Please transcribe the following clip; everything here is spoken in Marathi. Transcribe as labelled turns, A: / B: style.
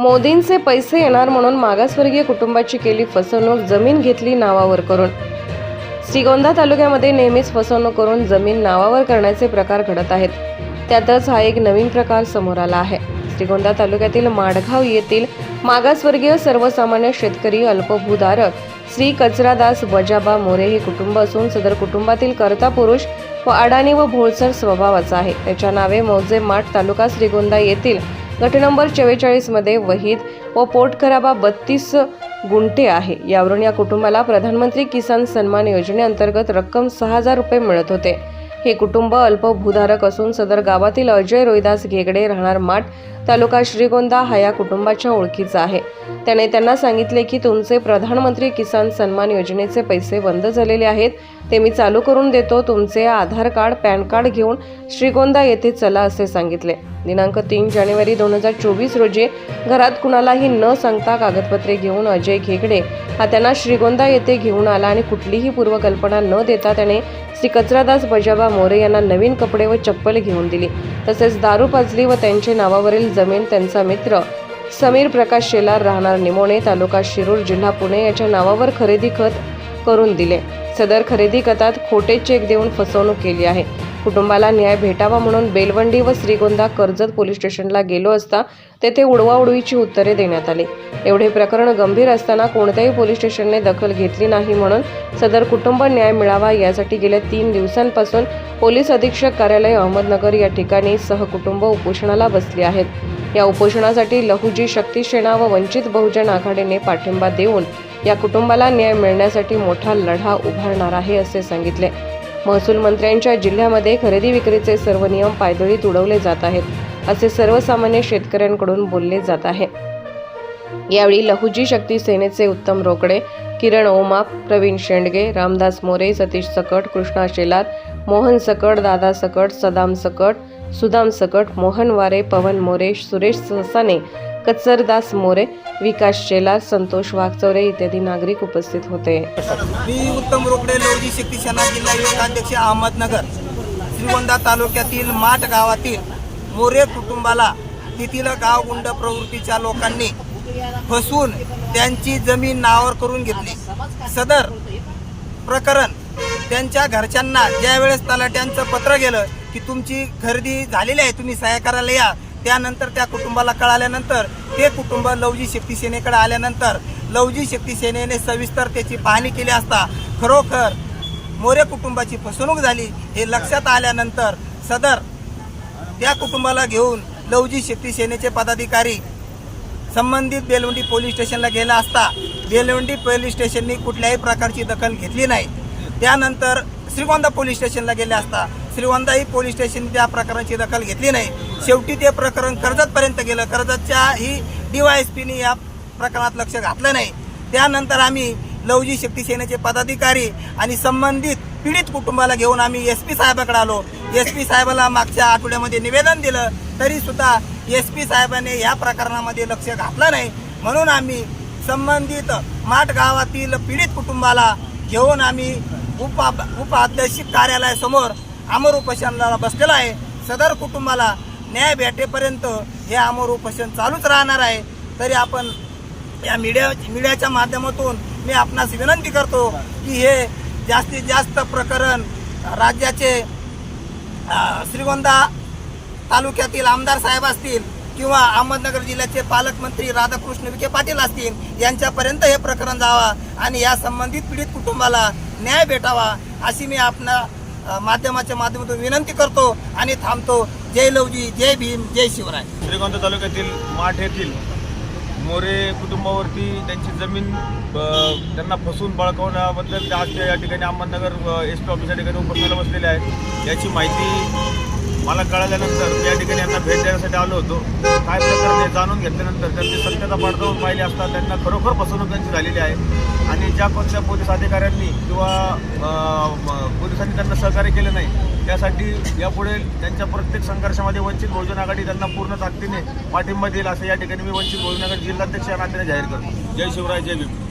A: मोदींचे पैसे येणार म्हणून मागासवर्गीय कुटुंबाची केली फसवणूक जमीन घेतली नावावर करून. श्रीगोंदा तालुक्यामध्ये नेहमीच फसवणूक करून जमीन नावावर करण्याचे प्रकार घडत आहेत. त्यातच हा एक नवीन प्रकार समोर आला आहे. श्रीगोंदा तालुक्यातील माडगाव येथील मागासवर्गीय सर्वसामान्य शेतकरी अल्पभूधारक श्री कचरादास बजाबा मोरे हे कुटुंब असून सदर कुटुंबातील कर्ता पुरुष व अडाणी व भोळसर स्वभावाचा आहे. त्याच्या नावे मौजे माठ तालुका श्रीगोंदा येथील गट नंबर चव्वेचाळीसमध्ये वहीद व पोटखराबा बत्तीस गुंठे आहे. यावरून या कुटुंबाला प्रधानमंत्री किसान सन्मान योजनेअंतर्गत रक्कम सहा हजार रुपये मिळत होते. हे कुटुंब अल्पभूधारक असून सदर गावातील अजय रोहिदास घेगडे राहणार माठ तालुका श्रीगोंदा हा या कुटुंबाच्या ओळखीचा आहे. त्याने त्यांना सांगितले की तुमचे प्रधानमंत्री किसान सन्मान योजनेचे पैसे बंद झालेले आहेत. ते मी चालू करून देतो. तुमचे आधार कार्ड पॅन कार्ड घेऊन श्रीगोंदा येथे चला असे सांगितले. दिनांक तीन जानेवारी दोन हजार चोवीस रोजी घरात कुणालाही न सांगता कागदपत्रे घेऊन अजय घेगडे हा त्यांना श्रीगोंदा येथे घेऊन आला आणि कुठलीही पूर्वकल्पना न देता त्याने श्री कचरादास बजाबा मोरे यांना नवीन कपडे व चप्पल घेऊन दिली. तसेच दारू पाजली व त्यांच्या नावावरील जमीन त्यांचा मित्र. समीर प्रकाश शेलार राहणार निमोणे तालुका शिरूर जिल्हा पुणे याच्या नावावर खरेदी खत करून दिले. सदर खरेदी खतात खोटे चेक देऊन फसवणूक केली आहे. कुटुंबाला न्याय भेटावा म्हणून बेलवंडी व श्रीगोंदा कर्जत पोलीस स्टेशनला गेलो असता तेथे उडवाउडवीची उत्तरे देण्यात आली. एवढे प्रकरण गंभीर असताना कोणत्याही पोलीस स्टेशनने दखल घेतली नाही म्हणून सदर कुटुंब न्याय मिळावा यासाठी गेल्या तीन दिवसांपासून पोलीस अधीक्षक कार्यालय अहमदनगर या ठिकाणी सहकुटुंब उपोषणाला बसली आहेत. या उपोषणासाठी लहुजी शक्ती सेना व वंचित बहुजन आघाडीने पाठिंबा देऊन या कुटुंबाला न्याय मिळण्यासाठी मोठा लढा उभारणार आहे असे सांगितले. महसूल मंत्र्यांच्या जिल्ह्यामध्ये खरेदी विक्रीचे सर्व नियम पायदळी तुडवले जात आहेत असे सर्वसामान्य शेतकऱ्यांकडून बोलले जात आहे. यावेळी लहुजी शक्ती सेनेचे उत्तम रोकडे किरण ओमाप प्रवीण शेंडगे रामदास मोरे सतीश सकट कृष्णा शेलार मोहन सकट दादा सकट सदाम सकट सुदाम सकट मोहन वारे पवन मोरे सुरेश ससाने कचरदास मोरे विकास शेलार संतोष वाघचौरे इत्यादी नागरिक उपस्थित होते.
B: मी उत्तम रोकडे लवजी शक्ती सेना जिल्हा युवक अध्यक्ष अहमदनगर श्रीगोंदा तालुक्यातील माठ गावातील मोरे कुटुंबाला तेथील गावगुंड प्रवृत्तीच्या लोकांनी फसवून त्यांची जमीन नावावर करून घेतली. सदर प्रकरण त्यांच्या घरच्यांना ज्यावेळेस तलाट्यांचं पत्र गेलं की तुमची खरेदी झालेली आहे तुम्ही सहाय्य करायला या त्यानंतर त्या कुटुंबाला कळाल्यानंतर ते कुटुंब लवजी शक्ती सेनेकडे आल्यानंतर लवजी शक्ती सेनेने सविस्तर त्याची पाहणी केली असता खरोखर मोरे कुटुंबाची फसवणूक झाली हे लक्षात आल्यानंतर सदर त्या कुटुंबाला घेऊन लवजी शक्ती सेनेचे पदाधिकारी संबंधित बेलवंडी पोलीस स्टेशनला गेला असता बेलवंडी पोलीस स्टेशननी कुठल्याही प्रकारची दखल घेतली नाही. त्यानंतर श्रीगोंदा पोलीस स्टेशनला गेले असता श्रीवंदाही पोलीस स्टेशन त्या प्रकरणाची दखल घेतली नाही. शेवटी ते प्रकरण कर्जतपर्यंत गेलं. कर्जतच्या ही डीवायएसपीने या प्रकरणात लक्ष घातलं नाही. त्यानंतर आम्ही लवजी शक्ती सेनेचे पदाधिकारी आणि संबंधित पीडित कुटुंबाला घेऊन आम्ही एस पी साहेबाकडे आलो. एस पी साहेबाला मागच्या आठवड्यामध्ये निवेदन दिलं. तरीसुद्धा एस पी साहेबाने या प्रकरणामध्ये लक्ष घातलं नाही. म्हणून आम्ही संबंधित माठ गावातील पीडित कुटुंबाला घेऊन आम्ही उप उपाध्यक्षिक कार्यालयासमोर अमर उपोषणाला बसलेला आहे. सदर कुटुंबाला न्याय भेटेपर्यंत हे अमर उपोषण चालूच राहणार आहे. तरी आपण या मीडिया मीडियाच्या माध्यमातून मी आपणास विनंती करतो की हे जास्तीत जास्त प्रकरण राज्याचे श्रीगोंदा तालुक्यातील आमदार साहेब असतील किंवा अहमदनगर जिल्ह्याचे पालकमंत्री राधाकृष्ण विखे पाटील असतील यांच्यापर्यंत हे प्रकरण जावा आणि या संबंधित पीडित कुटुंबाला न्याय भेटावा अशी मी आपणा माध्यमाच्या माध्यमातून विनंती करतो आणि थांबतो. जय लवजी जय भीम जय शिवराय.
C: श्रीगोंदा तालुक्यातील माठ येथील मोरे कुटुंबावरती त्यांची जमीन त्यांना फसवून बळकवण्याबद्दल आज या ठिकाणी अहमदनगर एस पी ऑफिसच्या ठिकाणी उपस्थित बसलेले आहेत. याची माहिती मला कळल्यानंतर त्या या ठिकाणी यांना भेट देण्यासाठी आलो होतो. काय प्रकरण जाणून घेतल्यानंतर त्यांची सत्यता पडताळून पाहिली असता त्यांना खरोखर फसवणूक त्यांची झालेली आहे. आणि ज्या पक्ष पोलीस अधिकाऱ्यांनी किंवा पोलिसांनी त्यांना सहकार्य केलं नाही त्यासाठी यापुढे त्यांच्या प्रत्येक संघर्षामध्ये वंचित बहुजन आघाडी त्यांना पूर्ण ताकदीने पाठिंबा देईल असं या ठिकाणी मी वंचित बहुजन आघाडी जिल्हाध्यक्ष या नात्याने जाहीर करतो. जय शिवराय जय भीम.